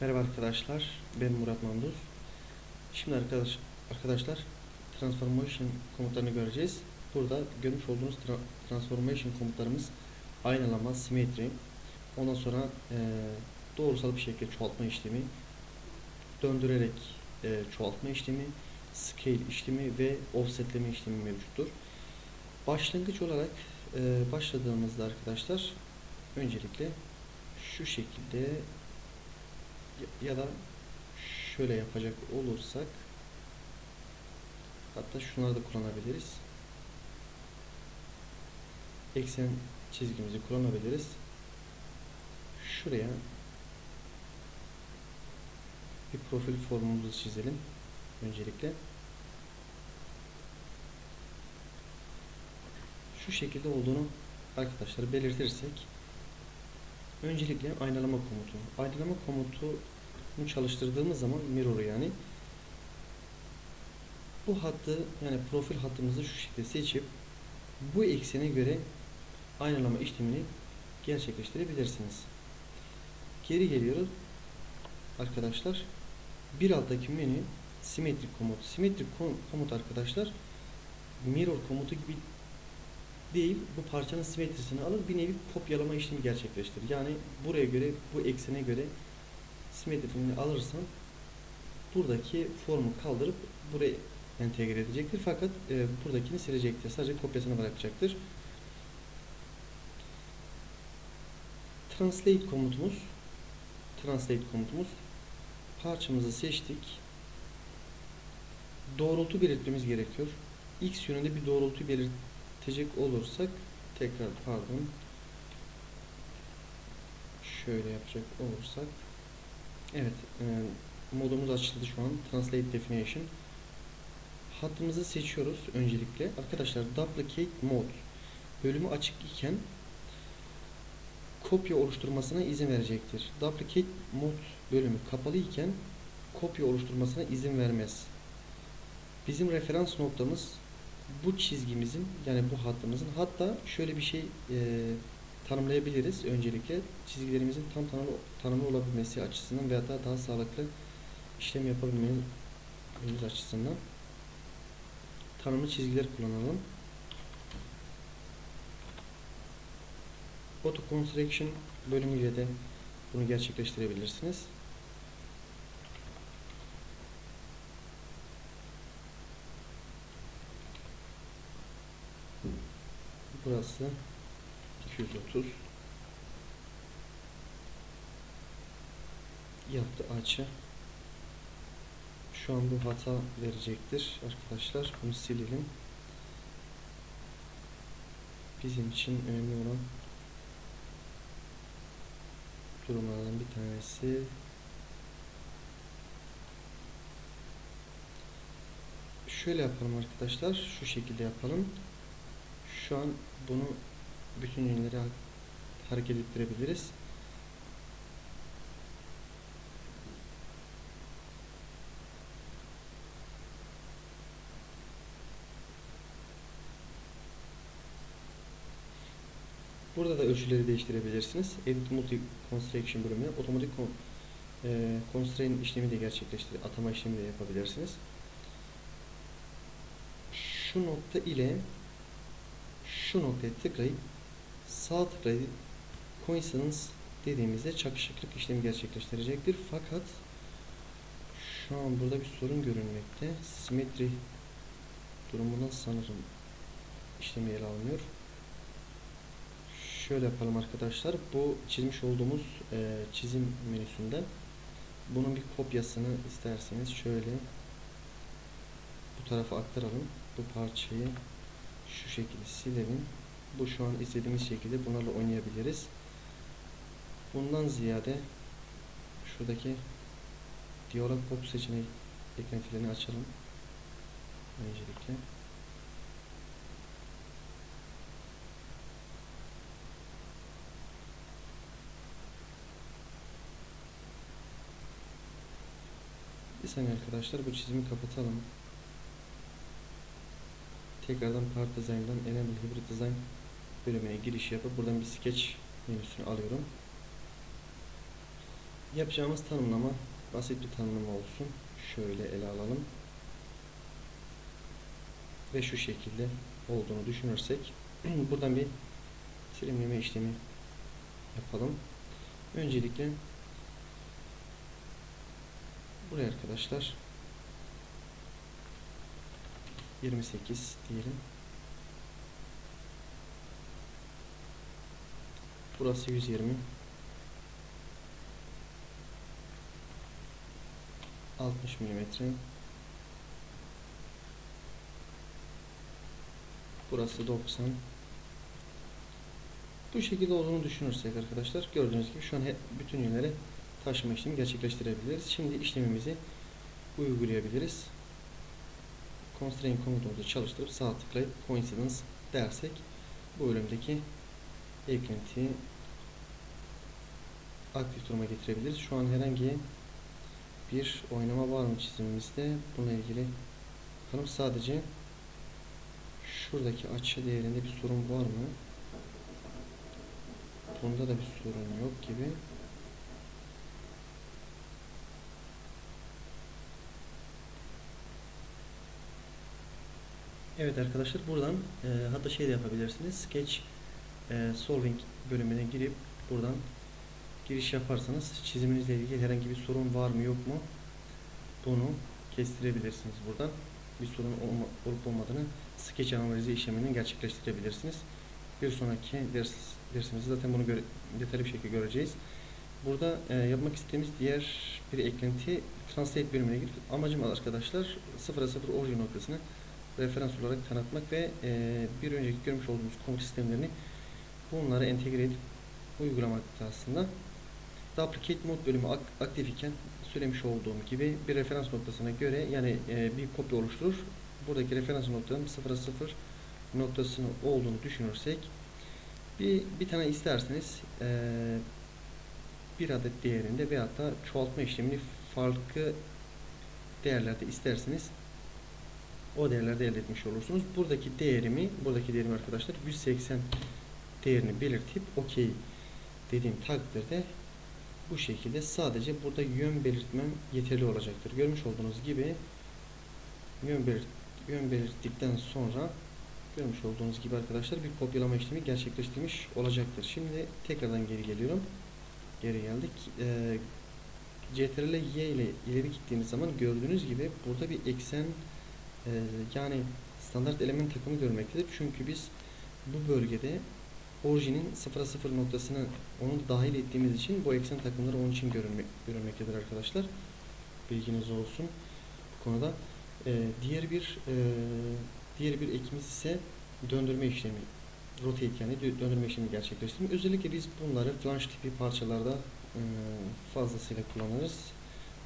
Merhaba arkadaşlar, ben Murat Manduz. Şimdi arkadaş, arkadaşlar transformation komutlarını göreceğiz. Burada görmüş olduğunuz tra- transformation komutlarımız aynalama, simetri, ondan sonra eee, doğrusal bir şekilde çoğaltma işlemi, döndürerek eee, çoğaltma işlemi, scale işlemi ve offsetleme işlemi mevcuttur. Başlangıç olarak eee, başladığımızda arkadaşlar öncelikle şu şekilde ya- da şöyle yapacak olursak hatta şunları da kullanabiliriz. Eksen çizgimizi kullanabiliriz. Şuraya bir profil formumuzu çizelim öncelikle. Şu şekilde olduğunu arkadaşlar belirtirsek öncelikle aynalama komutu. Aynalama komutunu çalıştırdığımız zaman mirror yani bu hattı yani profil hattımızı şu şekilde seçip bu eksene göre aynalama işlemini gerçekleştirebilirsiniz. Geri geliyoruz arkadaşlar. Bir alttaki menü simetrik komut. Simetrik kom- komut arkadaşlar mirror komutu gibi değil bu parçanın simetrisini alır bir nevi kopyalama işlemi gerçekleştirir. Yani buraya göre bu eksene göre simetrisini alırsan buradaki formu kaldırıp buraya entegre edecektir. Fakat e, buradakini silecektir. Sadece kopyasını bırakacaktır. Translate komutumuz Translate komutumuz parçamızı seçtik. Doğrultu belirtmemiz gerekiyor. X yönünde bir doğrultu belirtecek olursak tekrar pardon şöyle yapacak olursak evet e, modumuz açıldı şu an Translate Definition hattımızı seçiyoruz öncelikle arkadaşlar Duplicate Mode bölümü açık iken kopya oluşturmasına izin verecektir. Duplicate Mode bölümü kapalı iken kopya oluşturmasına izin vermez. Bizim referans noktamız bu çizgimizin yani bu hattımızın hatta şöyle bir şey e, tanımlayabiliriz öncelikle çizgilerimizin tam tanımlı, tanımlı olabilmesi açısından veya da daha sağlıklı işlem yapabilmemiz açısından tanımlı çizgiler kullanalım. Auto Construction bölümüyle de bunu gerçekleştirebilirsiniz. Burası 230 yaptı açı. Şu an bu hata verecektir arkadaşlar. Bunu silelim. Bizim için önemli olan durumlardan bir tanesi şöyle yapalım arkadaşlar. Şu şekilde yapalım. Şu an bunu bütün yönlere ha- hareket ettirebiliriz. Burada da ölçüleri değiştirebilirsiniz. Edit Multi Construction bölümüne otomatik e, işlemi de gerçekleştir, atama işlemi de yapabilirsiniz. Şu nokta ile şu noktaya tıklayıp sağ tıklayıp coincidence dediğimizde çakışıklık işlemi gerçekleştirecektir. Fakat şu an burada bir sorun görünmekte. Simetri durumundan sanırım işlemi ele alınıyor. Şöyle yapalım arkadaşlar. Bu çizmiş olduğumuz e, çizim menüsünden bunun bir kopyasını isterseniz şöyle bu tarafa aktaralım. Bu parçayı şu şekilde silelim. Bu şu an istediğimiz şekilde bunlarla oynayabiliriz. Bundan ziyade şuradaki diyalog pop seçeneği eklentilerini açalım. Öncelikle. Bir saniye arkadaşlar bu çizimi kapatalım. Tekrardan Part Design'dan Enable Hybrid Design bölümüne giriş yapıp buradan bir sketch menüsünü alıyorum. Yapacağımız tanımlama basit bir tanımlama olsun. Şöyle ele alalım. Ve şu şekilde olduğunu düşünürsek buradan bir silimleme işlemi yapalım. Öncelikle buraya arkadaşlar 28 diyelim. Burası 120. 60 milimetre. Burası 90. Bu şekilde olduğunu düşünürsek arkadaşlar gördüğünüz gibi şu an bütün yönlere taşıma işlemi gerçekleştirebiliriz. Şimdi işlemimizi uygulayabiliriz. Constraint komutumuzu çalıştırıp sağ tıklayıp coincidence dersek bu bölümdeki eklentiyi aktif duruma getirebiliriz. Şu an herhangi bir oynama var mı çizimimizde? Bununla ilgili bakalım sadece şuradaki açı değerinde bir sorun var mı? Bunda da bir sorun yok gibi. Evet arkadaşlar buradan e, hatta şey de yapabilirsiniz. Sketch e, Solving bölümüne girip buradan giriş yaparsanız çiziminizle ilgili herhangi bir sorun var mı yok mu bunu kestirebilirsiniz buradan. Bir sorun olma, olup olmadığını sketch analizi işleminin gerçekleştirebilirsiniz. Bir sonraki ders, dersimizde zaten bunu göre, detaylı bir şekilde göreceğiz. Burada e, yapmak istediğimiz diğer bir eklenti Translate bölümüne girip amacım arkadaşlar 0'a 0 orijin noktasını referans olarak tanıtmak ve e, bir önceki görmüş olduğumuz komut sistemlerini bunları entegre edip uygulamakta aslında. Duplicate mode bölümü ak- aktif iken söylemiş olduğum gibi bir referans noktasına göre yani e, bir kopya oluşturur. Buradaki referans noktanın 0'a 0 noktasını olduğunu düşünürsek bir, bir tane isterseniz e, bir adet değerinde veyahut da çoğaltma işlemini farklı değerlerde isterseniz o değerlerde elde etmiş olursunuz. Buradaki değerimi, buradaki değerimi arkadaşlar 180 değerini belirtip OK dediğim takdirde bu şekilde sadece burada yön belirtmem yeterli olacaktır. Görmüş olduğunuz gibi yön, belirt, yön belirttikten sonra görmüş olduğunuz gibi arkadaşlar bir kopyalama işlemi gerçekleştirmiş olacaktır. Şimdi tekrardan geri geliyorum. Geri geldik. Ee, CTRL Y ile ileri gittiğimiz zaman gördüğünüz gibi burada bir eksen e, yani standart element takımı görmektedir. Çünkü biz bu bölgede orijinin 0'a 0 noktasını onu dahil ettiğimiz için bu eksen takımları onun için görünmek, görünmektedir arkadaşlar. Bilginiz olsun bu konuda. Ee, diğer bir e, diğer bir ekimiz ise döndürme işlemi rotate yani dö- döndürme işlemi gerçekleştirme. Özellikle biz bunları flange tipi parçalarda e, fazlasıyla kullanırız.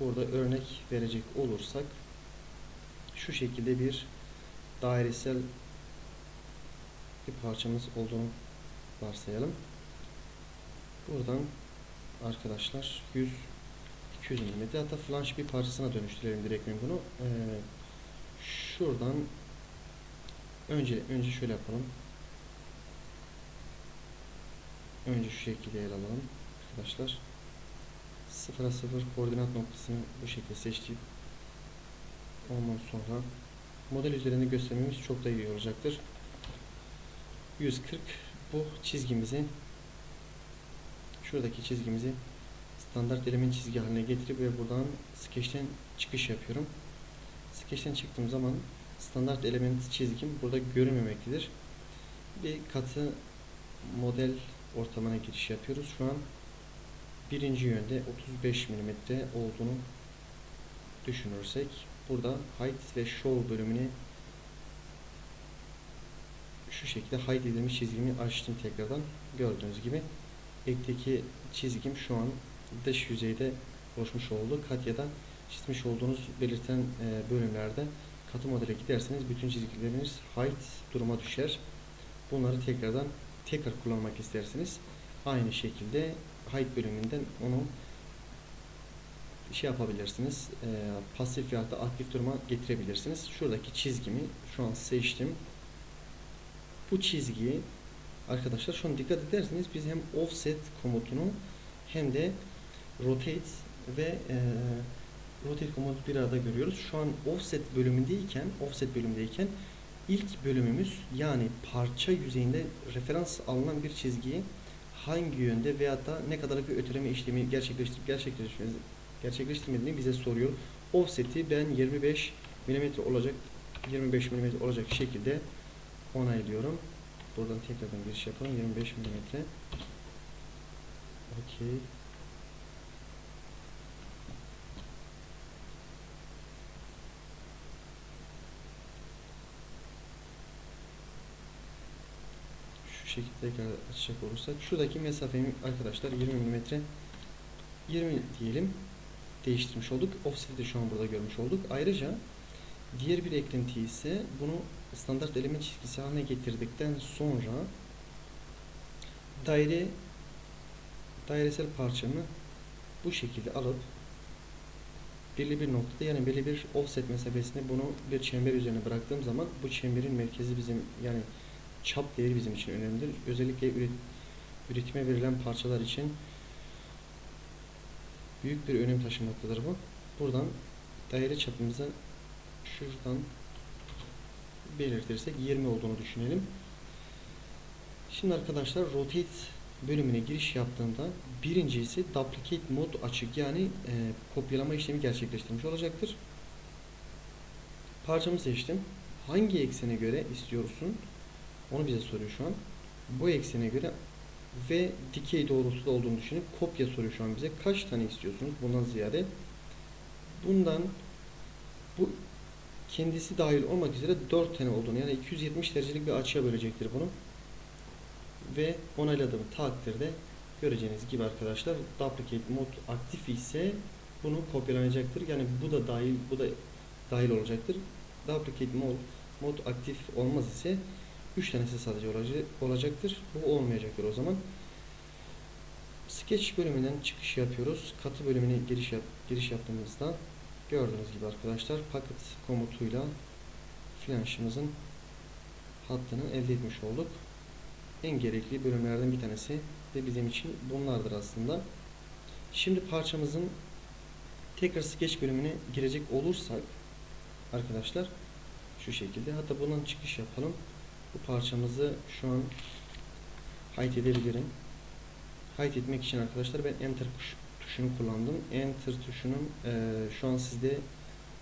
Burada örnek verecek olursak şu şekilde bir dairesel bir parçamız olduğunu varsayalım. Buradan arkadaşlar 100 200 mm hatta flanş bir parçasına dönüştürelim direkt bunu. Ee, şuradan önce önce şöyle yapalım. Önce şu şekilde ele alalım arkadaşlar. 0'a 0 koordinat noktasını bu şekilde seçtik. Ondan sonra model üzerinde göstermemiz çok da iyi olacaktır. 140 bu çizgimizi şuradaki çizgimizi standart element çizgi haline getirip ve buradan Sketch'ten çıkış yapıyorum. Sketch'ten çıktığım zaman standart element çizgim burada görünmemektedir. Bir katı model ortamına giriş yapıyoruz. Şu an birinci yönde 35 mm olduğunu düşünürsek burada height ve show bölümünü şu şekilde hide edilmiş çizgimi açtım tekrardan. Gördüğünüz gibi ekteki çizgim şu an dış yüzeyde oluşmuş oldu. Katya'da çizmiş olduğunuz belirten e, bölümlerde katı modele giderseniz bütün çizgileriniz height duruma düşer. Bunları tekrardan tekrar kullanmak isterseniz aynı şekilde height bölümünden onu şey yapabilirsiniz. E, pasif veyahut da aktif duruma getirebilirsiniz. Şuradaki çizgimi şu an seçtim bu çizgiyi arkadaşlar şu an dikkat ederseniz biz hem offset komutunu hem de rotate ve e, rotate komutu bir arada görüyoruz. Şu an offset bölümündeyken, offset bölümündeyken ilk bölümümüz yani parça yüzeyinde referans alınan bir çizgiyi hangi yönde veyahut da ne kadarlık bir öteleme işlemi gerçekleştirip gerçekleştirmediğini, gerçekleştirmediğini bize soruyor. Offset'i ben 25 mm olacak 25 mm olacak şekilde onaylıyorum. Buradan tekrardan giriş yapalım. 25 mm. Okey. Şekilde açacak olursak şuradaki mesafemi arkadaşlar 20 mm 20 diyelim değiştirmiş olduk. Offset'i de şu an burada görmüş olduk. Ayrıca diğer bir eklenti ise bunu standart element çizgisi haline getirdikten sonra daire dairesel parçamı bu şekilde alıp belli bir noktada yani belli bir offset mesafesinde bunu bir çember üzerine bıraktığım zaman bu çemberin merkezi bizim yani çap değeri bizim için önemlidir. Özellikle üret, üretime verilen parçalar için büyük bir önem taşımaktadır bu. Buradan daire çapımızı şuradan belirtirsek 20 olduğunu düşünelim. Şimdi arkadaşlar rotate bölümüne giriş yaptığında birincisi duplicate mod açık yani e, kopyalama işlemi gerçekleştirmiş olacaktır. Parçamı seçtim. Hangi eksene göre istiyorsun? Onu bize soruyor şu an. Bu eksene göre ve dikey doğrultuda olduğunu düşünüp kopya soruyor şu an bize. Kaç tane istiyorsunuz bundan ziyade? Bundan bu kendisi dahil olmak üzere 4 tane olduğunu yani 270 derecelik bir açıya bölecektir bunu. Ve onayladığım takdirde göreceğiniz gibi arkadaşlar duplicate mod aktif ise bunu kopyalanacaktır. Yani bu da dahil bu da dahil olacaktır. Duplicate mod mod aktif olmaz ise 3 tanesi sadece olacaktır. Bu olmayacaktır o zaman. Sketch bölümünden çıkış yapıyoruz. Katı bölümüne giriş yap giriş yaptığımızda gördüğünüz gibi arkadaşlar packet komutuyla flanşımızın hattını elde etmiş olduk. En gerekli bölümlerden bir tanesi de bizim için bunlardır aslında. Şimdi parçamızın tekrar sketch bölümüne girecek olursak arkadaşlar şu şekilde hatta bundan çıkış yapalım. Bu parçamızı şu an hide edebilirim. Hide etmek için arkadaşlar ben enter tuşunu kullandım. Enter tuşunun e, şu an sizde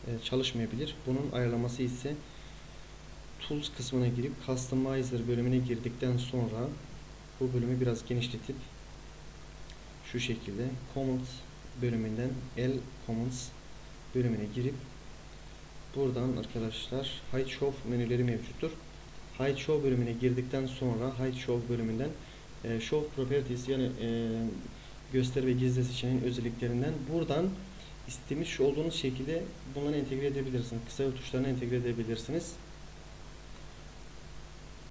e, çalışmayabilir. Bunun ayarlaması ise Tools kısmına girip Customizer bölümüne girdikten sonra bu bölümü biraz genişletip şu şekilde Command bölümünden L Commands bölümüne girip buradan arkadaşlar Hide Show menüleri mevcuttur. Hide Show bölümüne girdikten sonra Hide Show bölümünden e, Show Properties yani e, göster ve gizle seçeneğin özelliklerinden buradan istemiş olduğunuz şekilde bunları entegre edebilirsiniz. Kısa tuşlarını entegre edebilirsiniz.